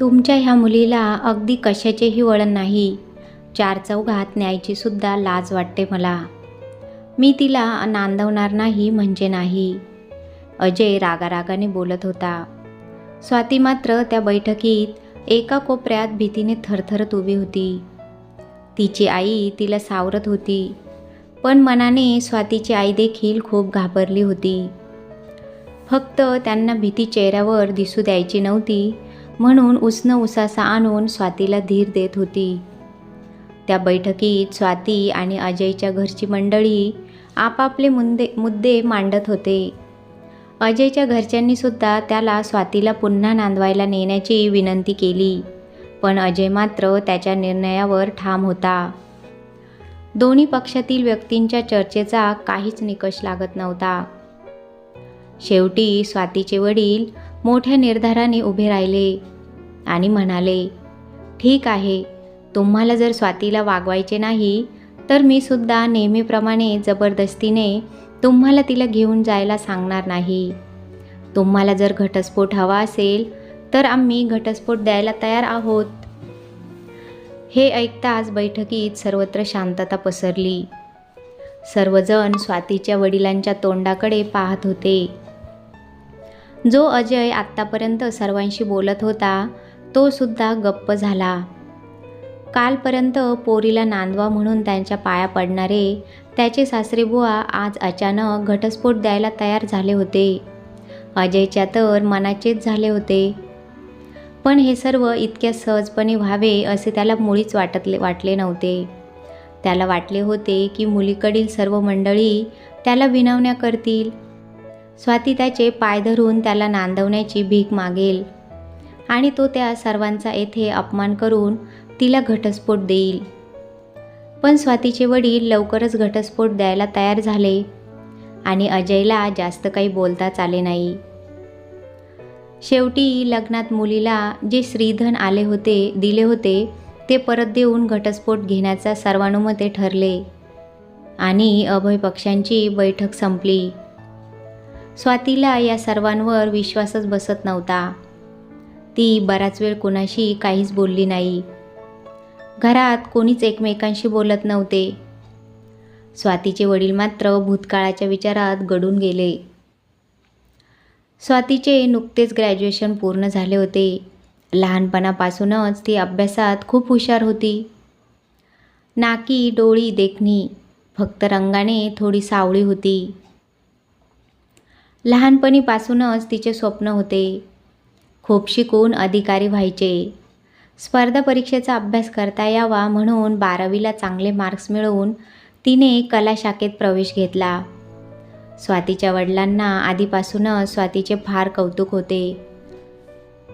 तुमच्या ह्या मुलीला अगदी कशाचेही वळण नाही. चार चौघात न्यायची सुद्धा लाज वाटते मला. मी तिला नांदवणार नाही म्हणजे नाही. अजय रागारागाने बोलत होता. स्वाती मात्र त्या बैठकीत एका कोपऱ्यात भीतीने थरथरत उभी होती. तिची आई तिला सावरत होती पण मनाने स्वातीची आई देखील खूप घाबरली होती. फक्त त्यांना भीती चेहऱ्यावर दिसू द्यायची नव्हती म्हणून उसनं उसासा आणून स्वातीला धीर देत होती. त्या बैठकीत स्वाती आणि अजयच्या घरची मंडळी आपापले मुद्दे मुद्दे मांडत होते. अजयच्या घरच्यांनीसुद्धा त्याला स्वातीला पुन्हा नांदवायला नेण्याची विनंती केली पण अजय मात्र त्याच्या निर्णयावर ठाम होता. दोन्ही पक्षातील व्यक्तींच्या चर्चेचा काहीच निकष लागत नव्हता. शेवटी स्वातीचे वडील मोठ्या निर्धाराने उभे राहिले. आणि म्हणाले ठीक आहे. तुम्हाला जर स्वातीला वागवायचे नाही तर मी सुद्धा नेहमीप्रमाणे जबरदस्तीने तुम्हाला तिला घेऊन जायला सांगणार नाही. तुम्हाला जर घटस्फोट हवा असेल तर आम्ही घटस्फोट द्यायला तयार आहोत. हे ऐकताच बैठकीत सर्वत्र शांतता पसरली. सर्वजण स्वातीच्या वडिलांच्या तोंडाकडे पाहत होते. जो अजय आत्तापर्यंत सर्वांशी बोलत होता तो सुद्धा गप्प झाला. कालपर्यंत पोरीला नांदवा म्हणून त्यांच्या पाया पडणारे त्याचे सासरेबुवा आज अचानक घटस्फोट द्यायला तयार झाले होते. अजयच्या तर मनाचेच झाले होते. पण हे सर्व इतक्या सहजपणे व्हावे असे त्याला मुळीच वाटतले वाटले नव्हते. त्याला वाटले होते की मुलीकडील सर्व मंडळी त्याला विनवण्या करतील. स्वाती त्याचे पाय धरून त्याला नांदवण्याची भीक मागेल. आणि तो त्या सर्वांचा येथे अपमान करून तिला घटस्फोट देईल. पण स्वातीचे वडील लवकरच घटस्फोट द्यायला तयार झाले आणि अजयला जास्त काही बोलताच आले नाही. शेवटी लग्नात मुलीला जे श्रीधन आले होते दिले होते ते परत देऊन घटस्फोट घेण्याचा सर्वानुमते ठरले आणि अभय पक्षांची बैठक संपली. स्वातीला या सर्वांवर विश्वासच बसत नव्हता. ती बराच वेळ कोणाशी काहीच बोलली नाही. घरात कोणीच एकमेकांशी बोलत नव्हते. स्वातीचे वडील मात्र भूतकाळाच्या विचारात गडून गेले. स्वातीचे नुकतेच ग्रॅज्युएशन पूर्ण झाले होते. लहानपणापासूनच ती अभ्यासात खूप हुशार होती. नाकी डोळी देखणी फक्त रंगाने थोडी सावळी होती. लहानपणीपासूनच तिचे स्वप्न होते. खूप शिकून अधिकारी व्हायचे. स्पर्धा परीक्षेचा अभ्यास करता यावा म्हणून बारावीला चांगले मार्क्स मिळवून तिने कला शाखेत प्रवेश घेतला. स्वातीच्या वडिलांना आधीपासूनच स्वातीचे फार कौतुक होते.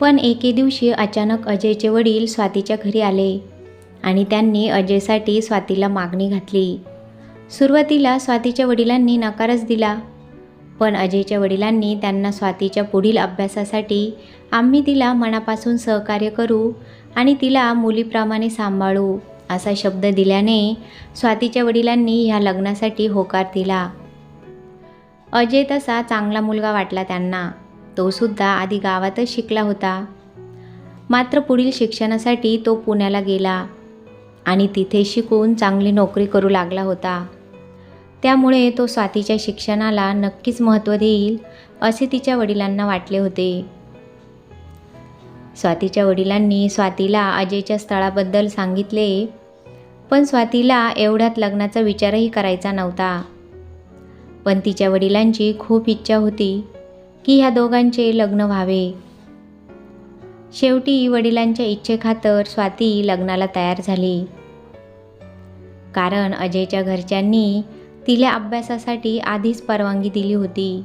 पण एके दिवशी अचानक अजयचे वडील स्वातीच्या घरी आले आणि त्यांनी अजयसाठी स्वातीला मागणी घातली. सुरुवातीला स्वातीच्या वडिलांनी नकारच दिला. पण अजयच्या वडिलांनी त्यांना स्वातीच्या पुढील अभ्यासासाठी आम्ही तिला मनापासून सहकार्य करू आणि तिला मुलीप्रमाणे सांभाळू असा शब्द दिल्याने स्वातीच्या वडिलांनी ह्या लग्नासाठी होकार दिला. अजय तसा चांगला मुलगा वाटला त्यांना. तोसुद्धा आधी गावातच शिकला होता. मात्र पुढील शिक्षणासाठी तो पुण्याला गेला आणि तिथे शिकून चांगली नोकरी करू लागला होता. त्यामुळे तो स्वातीच्या शिक्षणाला नक्कीच महत्त्व देईल असे तिच्या वडिलांना वाटले होते. स्वातीच्या वडिलांनी स्वातीला अजयच्या स्थळाबद्दल सांगितले पण स्वातीला एवढ्यात लग्नाचा विचारही करायचा नव्हता. पण तिच्या वडिलांची खूप इच्छा होती की ह्या दोघांचे लग्न व्हावे. शेवटी वडिलांच्या इच्छेखातर स्वाती लग्नाला तयार झाली. कारण अजयच्या घरच्यांनी तिला अभ्यासासाठी आधीच परवानगी दिली होती.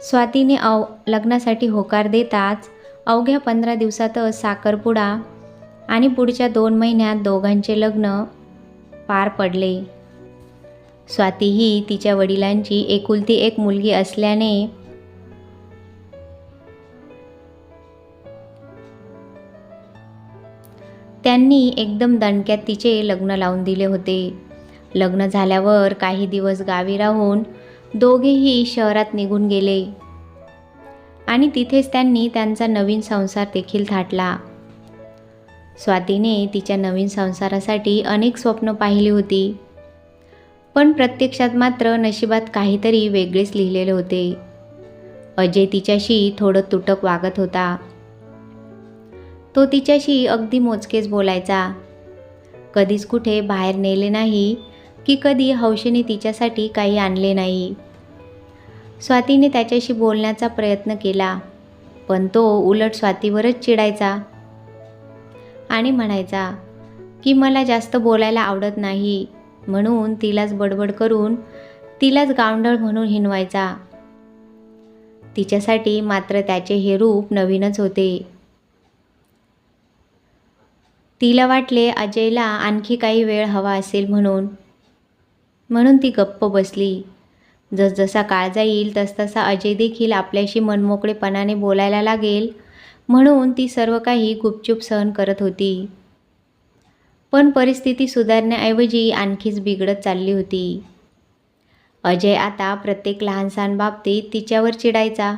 स्वातीने अव लग्नासाठी होकार देताच अवघ्या पंधरा दिवसातच साखरपुडा आणि पुढच्या दोन महिन्यात दोघांचे लग्न पार पडले. स्वाती ही तिच्या वडिलांची एकुलती एक मुलगी असल्याने त्यांनी एकदम दणक्यात तिचे लग्न लावून दिले होते. लग्न झाल्यावर काही दिवस गावी राहून दोघेही शहरात निघून गेले. आणि तिथेच त्यांनी त्यांचा नवीन संसार देखील थाटला. स्वातीने तिच्या नवीन संसारासाठी अनेक स्वप्न पाहिली होती. पण प्रत्यक्षात मात्र नशिबात काहीतरी वेगळेच लिहिलेले होते. अजय तिच्याशी थोडं तुटक वागत होता. तो तिच्याशी अगदी मोजकेच बोलायचा. कधीच कुठे बाहेर नेले नाही की कधी हौशेने तिच्यासाठी काही आणले नाही. स्वातीने त्याच्याशी बोलण्याचा प्रयत्न केला पण तो उलट स्वातीवरच चिडायचा आणि म्हणायचा की मला जास्त बोलायला आवडत नाही. म्हणून तिलाच बडबड करून तिलाच गावंडळ म्हणून हिनवायचा तिच्यासाठी मात्र त्याचे हे रूप नवीनच होते. तिला वाटले अजयला आणखी काही वेळ हवा असेल म्हणून. म्हणून ती गप्प बसली. जसजसा काळ जाईल तसतसा अजय देखील आपल्याशी मनमोकळेपणाने बोलायला लागेल म्हणून ती सर्व काही गुपचूप सहन करत होती. पण परिस्थिती सुधारण्याऐवजी आणखीच बिघडत चालली होती. अजय आता प्रत्येक लहानसहान बाबतीत तिच्यावर चिडायचा.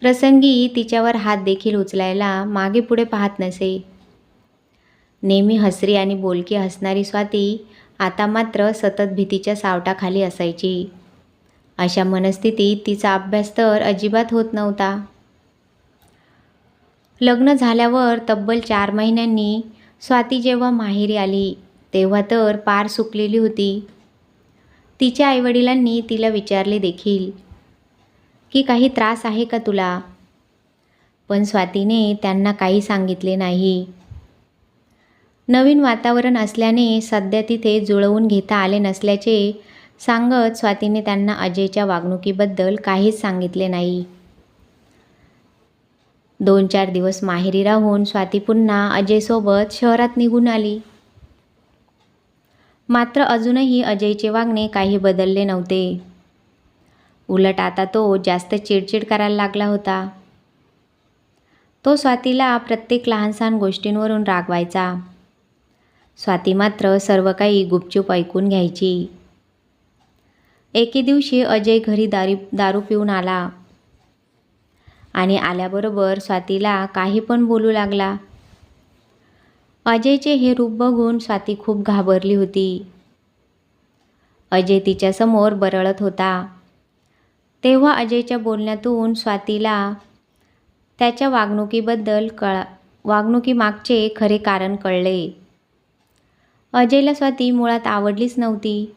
प्रसंगी तिच्यावर हात देखील उचलायला मागे पुढे पाहत नसे. नेहमी हसरी आणि बोलकी हसणारी स्वाती आता मात्र सतत भीतीच्या सावटाखाली असायची. अशा मनस्थितीत तिचा अभ्यास तर अजिबात होत नव्हता. लग्न झाल्यावर तब्बल चार महिन्यांनी स्वाती जेव्हा माहेरी आली तेव्हा तर पार सुकलेली होती. तिच्या आईवडिलांनी तिला विचारले देखील की काही त्रास आहे का तुला? पण स्वातीने त्यांना काही सांगितले नाही. नवीन वातावरण असल्याने सध्या तिथे जुळवून घेता आले नसल्याचे सांगत स्वातीने त्यांना अजयच्या वागणुकीबद्दल काहीच सांगितले नाही. दोन चार दिवस माहेरी राहून स्वाती पुन्हा अजयसोबत शहरात निघून आली. मात्र अजूनही अजयचे वागणे काही बदलले नव्हते. उलट आता तो जास्त चिडचिड करायला लागला होता. तो स्वातीला प्रत्येक लहानसहान गोष्टींवरून रागवायचा. स्वाती मात्र सर्व काही गुपचूप ऐकून घ्यायची. एके दिवशी अजय घरी दारी दारू पिऊन आला. आणि आल्याबरोबर स्वातीला काही पण बोलू लागला. अजयचे हे रूप बघून स्वाती खूप घाबरली होती. अजय तिच्यासमोर बरळत होता. तेव्हा अजयच्या बोलण्यातून स्वातीला त्याच्या वागणुकीबद्दल कळा वागणुकीमागचे खरे कारण कळले. अजयला स्वाती मुळात आवडलीच नव्हती.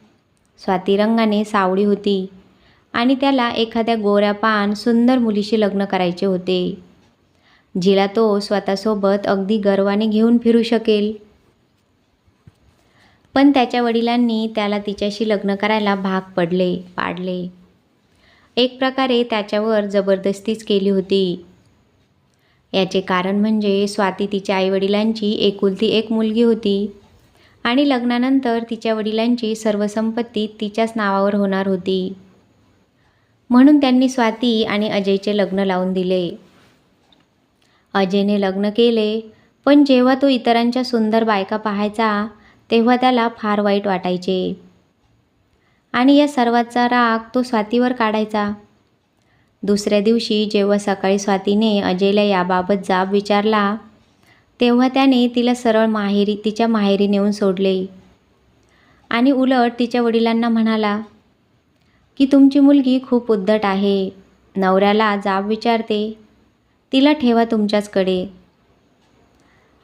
स्वाती रंगाने सावळी होती आणि त्याला एखाद्या गोऱ्या पान सुंदर मुलीशी लग्न करायचे होते. जिला तो स्वतःसोबत अगदी गर्वाने घेऊन फिरू शकेल. पण त्याच्या वडिलांनी त्याला तिच्याशी लग्न करायला भाग पडले पाडले. एक प्रकारे त्याच्यावर जबरदस्तीच केली होती. याचे कारण म्हणजे स्वाती तिच्या आईवडिलांची एकुलती एक मुलगी होती. आणि लग्नानंतर तिच्या वडिलांची सर्व संपत्ती तिच्याच नावावर होणार होती. म्हणून त्यांनी स्वाती आणि अजयचे लग्न लावून दिले. अजयने लग्न केले पण जेव्हा तो इतरांच्या सुंदर बायका पाहायचा तेव्हा त्याला फार वाईट वाटायचे. आणि या सर्वाचा राग तो स्वातीवर काढायचा. दुसऱ्या दिवशी जेव्हा सकाळी स्वातीने अजयला याबाबत जाब विचारला तेव्हा त्याने तिला सरळ माहेरी तिच्या माहेरी नेऊन सोडले. आणि उलट तिच्या वडिलांना म्हणाला की तुमची मुलगी खूप उद्धट आहे. नवऱ्याला जाब विचारते. तिला ठेवा तुमच्याचकडे.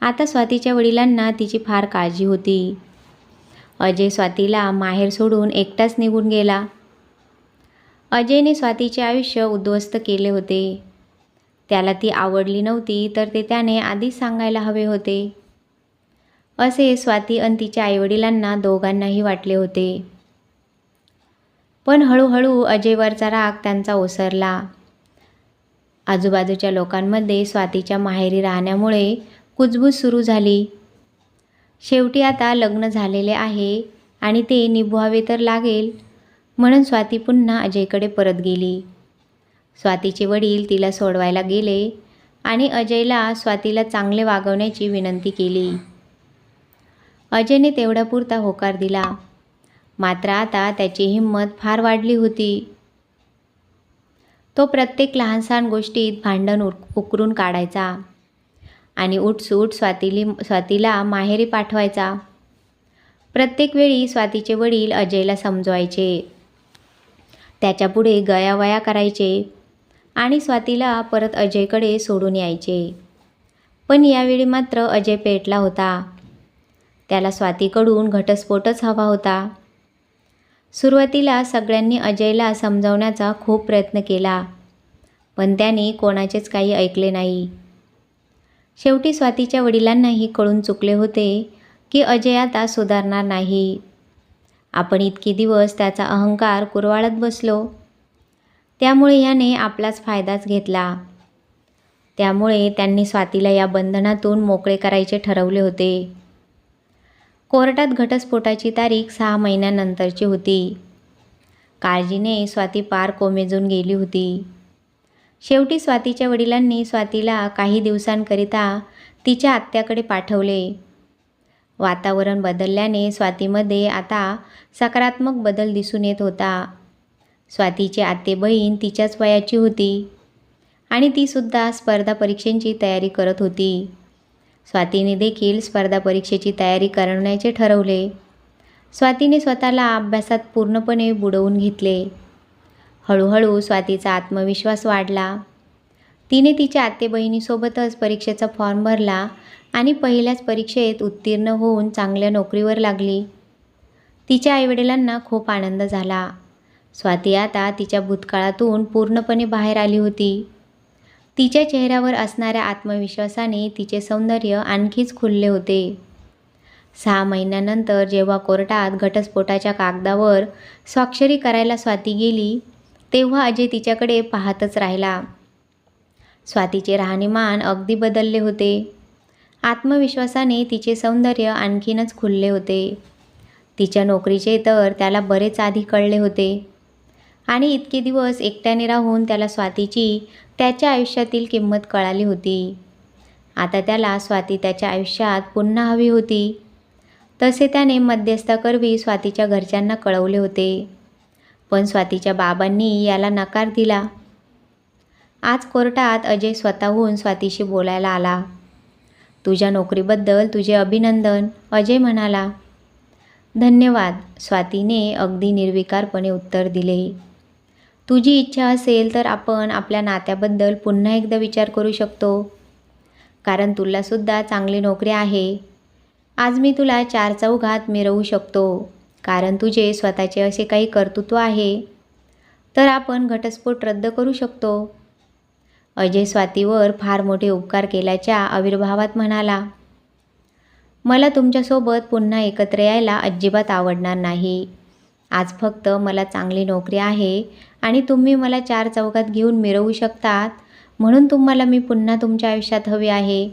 आता स्वातीच्या वडिलांना तिची फार काळजी होती. अजय स्वातीला माहेर सोडून एकटाच निघून गेला. अजयने स्वातीचे आयुष्य उद्ध्वस्त केले होते. त्याला ती आवडली नव्हती तर ते त्याने आधीच सांगायला हवे होते. असे स्वाती आणि तिच्या आईवडिलांना दोघांनाही वाटले होते. पण हळूहळू अजयवरचा राग त्यांचा ओसरला. आजूबाजूच्या लोकांमध्ये स्वातीच्या माहेरी राहण्यामुळे कुजबूज सुरू झाली. शेवटी आता लग्न झालेले आहे आणि ते निभवावे तर लागेल म्हणून स्वाती पुन्हा अजयकडे परत गेली. स्वातीचे वडील तिला सोडवायला गेले आणि अजयला स्वातीला चांगले वागवण्याची विनंती केली. अजयने तेवढ्यापुरता होकार दिला. मात्र आता त्याची हिंमत फार वाढली होती. तो प्रत्येक लहानसहान गोष्टीत भांडण उक उकरून काढायचा आणि उठसूट स्वातीली स्वातीला माहेरी पाठवायचा. प्रत्येक वेळी स्वातीचे वडील अजयला समजवायचे. त्याच्यापुढे गयावया करायचे. आणि स्वातीला परत अजयकडे सोडून यायचे. पण यावेळी मात्र अजय पेटला होता. त्याला स्वातीकडून घटस्फोटच हवा होता. सुरुवातीला सगळ्यांनी अजयला समजावण्याचा खूप प्रयत्न केला पण त्याने कोणाचेच काही ऐकले नाही. शेवटी स्वातीच्या वडिलांनाही कळून चुकले होते की अजय आता सुधारणार नाही. आपण इतके दिवस त्याचा अहंकार कुरवाळत बसलो. त्यामुळे याने आपलाच फायदाच घेतला. त्यामुळे त्यांनी स्वातीला या बंधनातून मोकळे करायचे ठरवले होते. कोर्टात घटस्फोटाची तारीख सहा महिन्यानंतरची होती. काळजीने स्वाती पार कोमेजून गेली होती. शेवटी स्वातीच्या वडिलांनी स्वातीला काही दिवसांकरिता तिच्या आत्याकडे पाठवले. वातावरण बदलल्याने स्वातीमध्ये आता सकारात्मक बदल दिसून येत होता. स्वातीची आते बहीण तिच्याच वयाची होती. आणि तीसुद्धा स्पर्धा परीक्षेची तयारी करत होती. स्वातीने देखील स्पर्धा परीक्षेची तयारी करण्याचे ठरवले. स्वातीने स्वतःला अभ्यासात पूर्णपणे बुडवून घेतले. हळूहळू स्वातीचा आत्मविश्वास वाढला. तिने तिच्या आते बहिणीसोबतच परीक्षेचा फॉर्म भरला आणि पहिल्याच परीक्षेत उत्तीर्ण होऊन चांगल्या नोकरीवर लागली. तिच्या आईवडिलांना खूप आनंद झाला. स्वाती आता तिच्या भूतकाळातून पूर्णपणे बाहेर आली होती. तिच्या चेहऱ्यावर असणाऱ्या आत्मविश्वासाने तिचे सौंदर्य आणखीच खुलले होते. सहा महिन्यानंतर जेव्हा कोर्टात घटस्फोटाच्या कागदावर स्वाक्षरी करायला स्वाती गेली तेव्हा अजय तिच्याकडे पाहतच राहिला. स्वातीचे राहणीमान अगदी बदलले होते. आत्मविश्वासाने तिचे सौंदर्य आणखीनच खुलले होते. तिच्या नोकरीचे तर त्याला बरेच आधी कळले होते. आणि इतके दिवस एकट्याने राहून त्याला स्वातीची त्याच्या आयुष्यातील किंमत कळाली होती. आता त्याला स्वाती त्याच्या आयुष्यात पुन्हा हवी होती. तसे त्याने मध्यस्थाकरवी स्वातीच्या घरच्यांना कळवले होते. पण स्वातीच्या बाबांनी याला नकार दिला. आज कोर्टात अजय स्वतःहून स्वातीशी बोलायला आला. तुझ्या नोकरीबद्दल तुझे अभिनंदन अजय म्हणाला. धन्यवाद स्वातीने अगदी निर्विकारपणे उत्तर दिले. तुझी इच्छा असेल तर आपण आपल्या नात्याबद्दल पुन्हा एकदा विचार करू शकतो. कारण तुलासुद्धा चांगली नोकरी आहे. आज मी तुला चार चौघात मिरवू शकतो. कारण तुझे स्वतःचे असे काही कर्तृत्व आहे. तर आपण घटस्फोट रद्द करू शकतो. अजय स्वातीवर फार मोठे उपकार केल्याच्या आविर्भावात म्हणाला मला तुमच्यासोबत पुन्हा एकत्र यायला अजिबात आवडणार नाही. आज फक्त मला चांगली नोकरी आहे आणि तुम्ही मला चार चौकात घेऊन मिरवू शकतात म्हणून तुम्हाला मी पुन्हा तुमच्या आयुष्यात हवी आहे.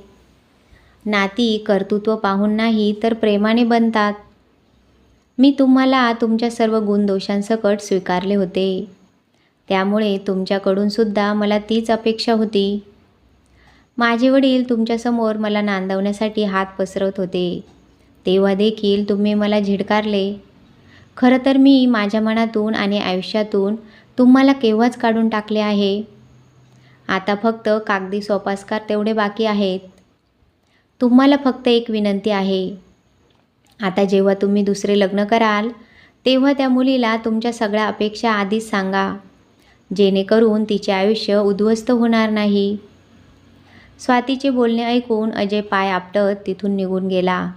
नाती कर्तृत्व पाहून नाही तर प्रेमाने बनतात. मी तुम्हाला तुमच्या सर्व गुणदोषांसकट स्वीकारले होते. त्यामुळे तुमच्याकडून सुद्धा मला तीच अपेक्षा होती. माझे वडील तुमच्यासमोर मला नांदवण्यासाठी हात पसरवत होते. तेव्हा देखील तुम्ही मला झिडकारले. खरं तर मी माझ्या मनातून आणि आयुष्यातून तुम्हाला केव्हाच काढून टाकले आहे? आता फक्त कागदी सोपास्कार तेवढे बाकी आहेत. तुम्हाला फक्त एक विनंती आहे. आता जेव्हा तुम्ही दुसरे लग्न कराल तेव्हा त्या मुलीला तुमच्या सगळ्या अपेक्षा आधीच सांगा. जेणेकरून तिचे आयुष्य उद्ध्वस्त होणार नाही. स्वातीचे बोलणे ऐकून अजय पाय आपटत तिथून निघून गेला.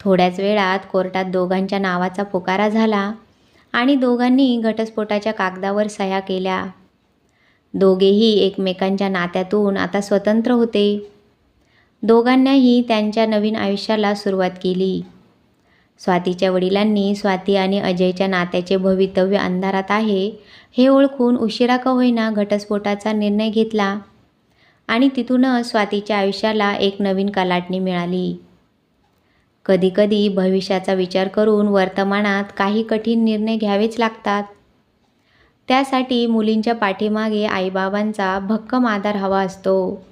थोड्याच वेळात कोर्टात दोघांच्या नावाचा पुकारा झाला आणि दोघांनी घटस्फोटाच्या कागदावर सह्या केल्या. दोघेही एकमेकांच्या नात्यातून आता स्वतंत्र होते. दोघांनाही त्यांच्या नवीन आयुष्याला सुरुवात केली. स्वातीच्या वडिलांनी स्वाती आणि अजयच्या नात्याचे भवितव्य अंधारात आहे हे ओळखून उशिरा का होईना घटस्फोटाचा निर्णय घेतला आणि तिथूनच स्वातीच्या आयुष्याला एक नवीन कलाटणी मिळाली. कधीकधी भविष्याचा विचार करून वर्तमानात काही कठीण निर्णय घ्यावेच लागतात. त्यासाठी मुलींच्या पाठीमागे आईबाबांचा भक्कम आधार हवा असतो.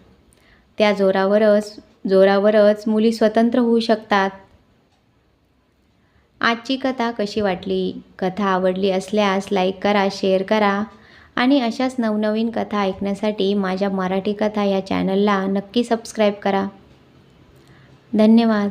त्या जोरावरच जोरावरच मुली स्वतंत्र होऊ शकतात. आजची कथा कशी वाटली? कथा आवडली असल्यास लाईक करा शेअर करा आणि अशाच नवनवीन कथा ऐकण्यासाठी माझ्या मराठी कथा या चॅनलला नक्की सबस्क्राईब करा. धन्यवाद.